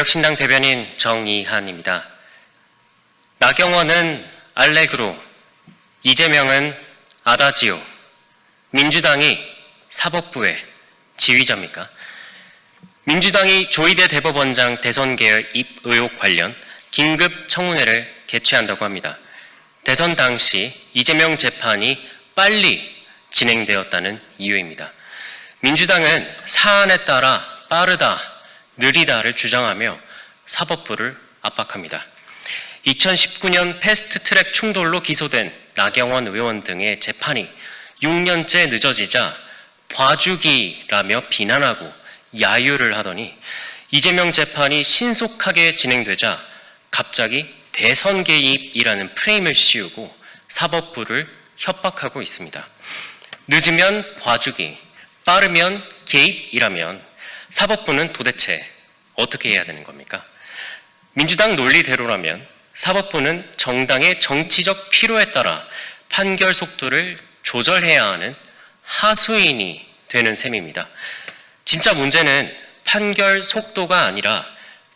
개혁신당 대변인 정이한입니다. 나경원은 알레그로, 이재명은 아다지오, 민주당이 사법부의 지휘자입니까? 민주당이 조희대 대법원장 대선 계열 입 의혹 관련 긴급 청문회를 개최한다고 합니다. 대선 당시 이재명 재판이 빨리 진행되었다는 이유입니다. 민주당은 사안에 따라 빠르다, 느리다를 주장하며 사법부를 압박합니다. 2019년 패스트 트랙 충돌로 기소된 나경원 의원 등의 재판이 6년째 늦어지자 봐주기라며 비난하고 야유를 하더니 이재명 재판이 신속하게 진행되자 갑자기 대선 개입이라는 프레임을 씌우고 사법부를 협박하고 있습니다. 늦으면 봐주기, 빠르면 개입이라면 사법부는 도대체 어떻게 해야 되는 겁니까? 민주당 논리대로라면 사법부는 정당의 정치적 필요에 따라 판결 속도를 조절해야 하는 하수인이 되는 셈입니다. 진짜 문제는 판결 속도가 아니라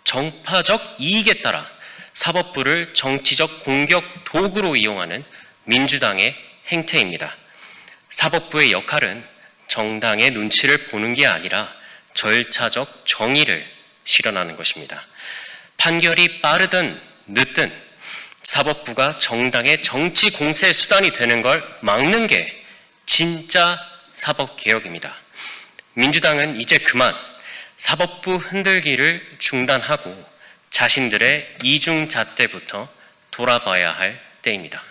정파적 이익에 따라 사법부를 정치적 공격 도구로 이용하는 민주당의 행태입니다. 사법부의 역할은 정당의 눈치를 보는 게 아니라 절차적 정의를 실현하는 것입니다. 판결이 빠르든 늦든 사법부가 정당의 정치 공세 수단이 되는 걸 막는 게 진짜 사법개혁입니다. 민주당은 이제 그만 사법부 흔들기를 중단하고 자신들의 이중잣대부터 돌아봐야 할 때입니다.